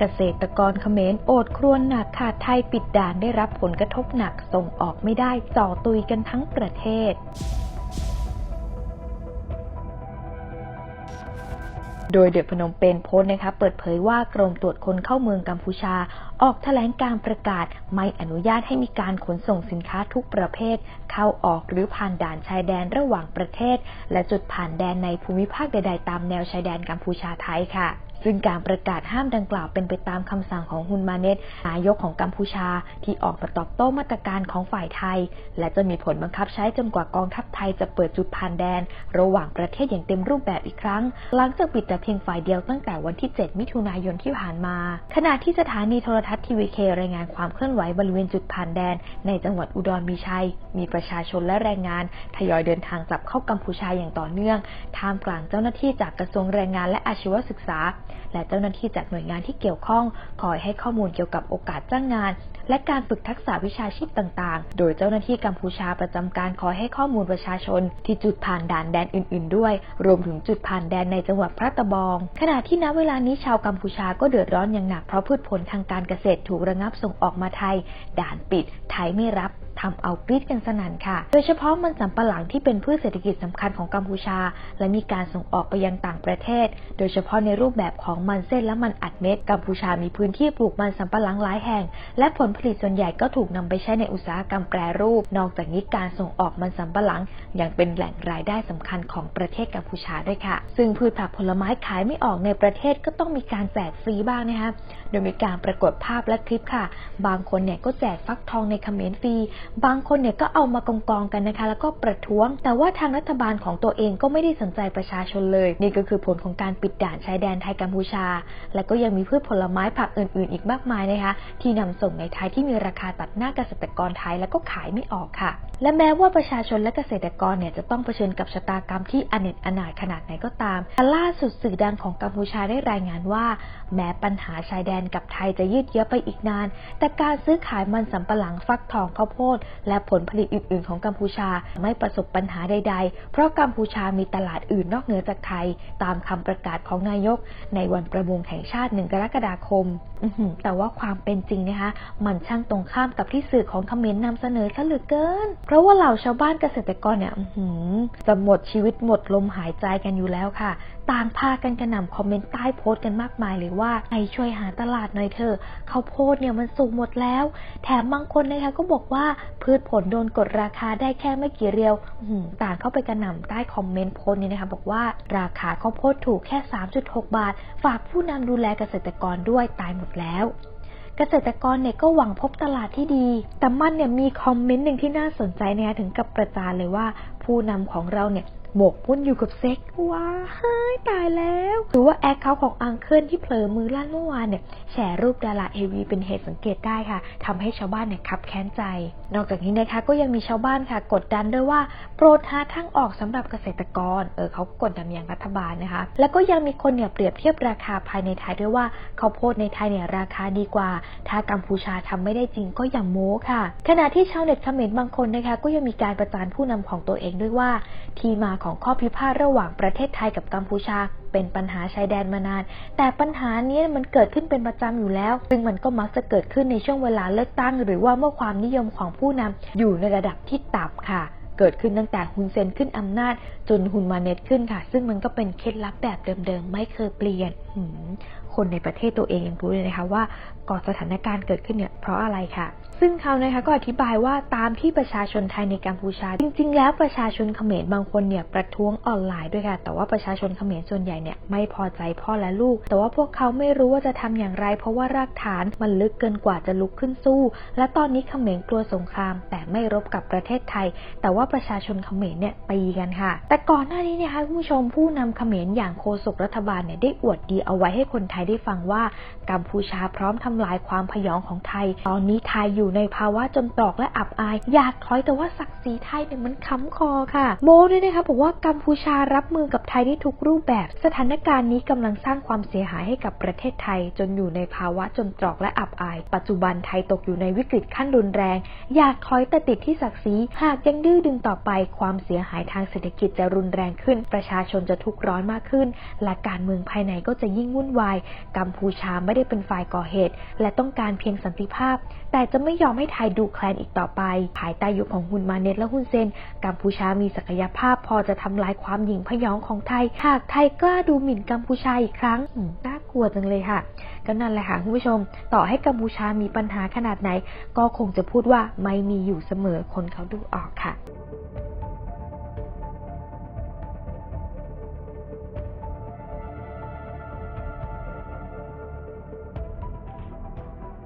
เกษตรกรเขมรโอดครวญหนักขาดไทยปิดด่านได้รับผลกระทบหนักส่งออกไม่ได้จ่อตุยกันทั้งประเทศ โดยเดอพนมเปญโพสต์นะคะเปิดเผยว่ากรมตรวจคนเข้าเมืองกัมพูชา ออกแถลงการประกาศไม่อนุญาตให้มีการขนส่งสินค้าทุกประเภท เข้าออกหรือผ่านด่านชายแดนระหว่างประเทศ และจุดผ่านแดนในภูมิภาคใด ๆ ตามแนวชายแดนกัมพูชาไทยค่ะ ซึ่งการประกาศห้ามดังกล่าวเป็นไปตามคำสั่งของฮุนมาเนตนายกของกัมพูชาที่ออกมาตอบโต้มาตรการของฝ่ายไทย และจะมีผลบังคับใช้จนกว่ากองทัพไทยจะเปิดจุดผ่านแดน ระหว่างประเทศอย่างเต็มรูปแบบอีกครั้ง หลังจากปิดแต่เพียงฝ่ายเดียวตั้งแต่วันที่ 7 มิถุนายนที่ผ่านมา ขณะที่สถานีโทรทัศน์ทีวีเครายงานความเคลื่อนไหวบริเวณจุดผ่านแดน ในจังหวัดอุดรมีชัย มีประชาชนและแรงงาน ทยอยเดินทางกลับเข้ากัมพูชาอย่างต่อเนื่อง ท่ามกลางเจ้าหน้าที่จากกระทรวงแรงงานและอาชีวศึกษาและเจ้าหน้าที่จากหน่วยงานที่เกี่ยวข้องคอยให้ข้อมูลเกี่ยวกับโอกาสจ้างงาน และการฝึกทักษะวิชาชีพต่างๆ โดยเจ้าหน้าที่กัมพูชาประจำการคอยให้ข้อมูลประชาชน ที่จุดผ่านด่านแดนอื่น ๆ ด้วย รวมถึงจุดผ่านแดนในจังหวัดพระตะบอง ขณะที่ณเวลานี้ชาวกัมพูชาก็เดือดร้อนอย่างหนักเพราะพืชผลทางการเกษตรถูกระงับส่งออกมาไทย ด่านปิด ไทยไม่รับ ทำเอากรีดกันสนั่นค่ะ โดยเฉพาะมันสำปะหลังที่เป็นพืชเศรษฐกิจสำคัญของกัมพูชา และมีการส่งออกไปยังต่างประเทศ โดยเฉพาะในรูปแบบของมันเส้นและมันอัดเม็ด กัมพูชามีพื้นที่ปลูกมันสำปะหลังหลายแห่ง และผลผลิตส่วนใหญ่ก็ถูกนำไปใช้ในอุตสาหกรรมแปรรูป นอกจากนี้การส่งออกมันสำปะหลังยังเป็นแหล่งรายได้สำคัญของประเทศกัมพูชาด้วยค่ะ ซึ่งพืชผักผลไม้ขายไม่ออกในประเทศก็ต้องมีการแจกฟรีบ้างนะคะโดยมีการปรากฏภาพและคลิปค่ะ บางคนเนี่ยก็แจกฟักทองในเขมรฟรีบางคนเนี่ยก็เอามากองกองกันนะคะ แล้วก็ประท้วง แต่ว่าทางรัฐบาลของตัวเองก็ไม่ได้สนใจประชาชนเลย นี่ก็คือผลของการปิดด่านชายแดนไทยกัมพูชา และก็ยังมีพืชผลไม้ผักอื่น ๆ อีกมากมายนะคะ ที่นำส่งในไทยที่มีราคาตัดหน้าเกษตรกรไทยแล้วก็ขายไม่ออกค่ะ และแม้ว่าประชาชนและเกษตรกรเนี่ยจะต้องเผชิญกับชะตากรรมที่อเนจอนาถขนาดไหนก็ตามแต่ล่าสุดสื่อดังของกัมพูชาได้รายงานว่า แม้ปัญหาชายแดนกับไทยจะยืดเยื้อไปอีกนาน แต่การซื้อขายมันสำปะหลังฟักทองข้าวโพดและผลผลิตอื่น ๆ ของกัมพูชาไม่ประสบปัญหาใด ๆ เพราะกัมพูชามีตลาดอื่นนอกเหนือจากไทย ตามคำประกาศของนายก ในวันประมงแห่งชาติหนึ่งกรกฎาคม แต่ว่าความเป็นจริงนะคะ มันช่างตรงข้ามกับที่สื่อของเขมรนำเสนอซะเหลือเกิน เพราะว่าเหล่าชาวบ้านเกษตรกรเนี่ยจะหมดชีวิตหมดลมหายใจกันอยู่แล้วค่ะ ต่างพากันกระหน่ำคอมเมนต์ใต้โพสต์กันมากมายเลยว่าไอช่วยหาตลาดหน่อยเถอะข้าวโพดเนี่ยมันสูงหมดแล้ว แถมบางคนนะคะก็บอกว่าพืชผลโดนกดราคาได้แค่ไม่กี่เรียวต่างเข้าไปกระหน่ำใต้คอมเมนต์โพสต์นี้นะคะ บอกว่าราคาข้าวโพดถูกแค่ 3.6 บาท ฝากผู้นำดูแลเกษตรกรด้วยตายหมดแล้วเกษตรกรเนี่ยก็หวังพบตลาดที่ดี แต่มันเนี่ยมีคอมเมนต์หนึ่งที่น่าสนใจเนี่ยถึงกับประจานเลยว่า ผู้นำของเราเนี่ย หมกมุ่นอยู่กับเซ็กว้าเฮ้ยตายแล้ว หรือว่าแอคเคาท์ของอังเคิลที่เผลอมือลั่นเมื่อวานเนี่ยแชร์รูปดาราเอวีเป็นเหตุสังเกตได้ค่ะทำให้ชาวบ้านเนี่ยคับแค้นใจ นอกจากนี้นะคะก็ยังมีชาวบ้านค่ะ กดดันด้วยว่าโปรดหาทางออกสำหรับเกษตรกร เออเขากดดันอย่างรัฐบาลนะคะ แล้วก็ยังมีคนเนี่ยเปรียบเทียบราคาภายในไทยด้วยว่าข้าวโพดในไทยเนี่ยราคาดีกว่า ถ้ากัมพูชาทำไม่ได้จริงก็อย่างโม้ค่ะ ขณะที่ชาวเน็ตเขมรบางคนนะคะก็ยังมีการประจานผู้นำของตัวเองด้วยว่า ที่มาของข้อพิพาทระหว่างประเทศไทยกับกัมพูชา เป็นปัญหาชายแดนมานาน แต่ปัญหานี้มันเกิดขึ้นเป็นประจำอยู่แล้ว ซึ่งมันก็มักจะเกิดขึ้นในช่วงเวลาเลือกตั้ง หรือว่าเมื่อความนิยมของผู้นำอยู่ในระดับที่ต่ำค่ะ เกิดขึ้นตั้งแต่ฮุนเซนขึ้นอำนาจ จนฮุนมาเน็ตขึ้นค่ะ ซึ่งมันก็เป็นเคล็ดลับแบบเดิมๆ ไม่เคยเปลี่ยนคนในประเทศตัวเองยังรู้เลยนะคะว่าก่อนสถานการณ์เกิดขึ้นเนี่ยเพราะอะไรค่ะ ซึ่งเขานะคะก็อธิบายว่าตามที่ประชาชนไทยในกัมพูชา จริง ๆ แล้วประชาชนเขมรบางคนเนี่ยประท้วงออนไลน์ด้วยค่ะ แต่ว่าประชาชนเขมรส่วนใหญ่เนี่ยไม่พอใจพ่อและลูก แต่ว่าพวกเขาไม่รู้ว่าจะทำอย่างไร เพราะว่ารากฐานมันลึกเกินกว่าจะลุกขึ้นสู้ และตอนนี้เขมรกลัวสงคราม แต่ไม่รบกับประเทศไทย แต่ว่าประชาชนเขมรเนี่ยตีกันค่ะ แต่ก่อนหน้านี้เนี่ยคะคุณผู้ชมผู้นำเขมรอย่างโฆษกรัฐบาลเนี่ยได้อวดดีเอาไว้ให้คนไทยได้ฟังว่ากัมพูชาพร้อมทำลายความพยองของไทย ตอนนี้ไทยอยู่ในภาวะจนตรอกและอับอาย อยากถอยแต่ว่าศักดิ์ศรีไทยเนี่ยมันค้ำคอค่ะ โมด้วยนะคะบอกว่ากัมพูชารับมือกับไทยได้ทุกรูปแบบ สถานการณ์นี้กำลังสร้างความเสียหายให้กับประเทศไทย จนอยู่ในภาวะจนตรอกและอับอาย ปัจจุบันไทยตกอยู่ในวิกฤตขั้นรุนแรง อยากถอยแต่ติดที่ศักดิ์ศรีหากยังดื้อดึงต่อไปความเสียหายทางเศรษฐกิจจะรุนแรงขึ้น ประชาชนจะทุกข์ร้อนมากขึ้น และการเมืองภายในก็จะยิ่งวุ่นวาย กัมพูชาไม่ได้เป็นฝ่ายก่อเหตุ และต้องการเพียงสันติภาพ แต่จะไม่ยอมให้ไทยดูแคลนอีกต่อไป ภายใต้ยุคของฮุนมาเน็ตและฮุนเซน กัมพูชามีศักยภาพพอจะทำลายความหยิ่งพยองของไทย หากไทยกล้าดูหมิ่นกัมพูชาอีกครั้งน่า ลัวจังเลยค่ะ ก็นั่นแหละค่ะคุณผู้ชม ต่อให้กัมพูชามีปัญหาขนาดไหน ก็คงจะพูดว่าไม่มีอยู่เสมอคนเขาดูออกค่ะ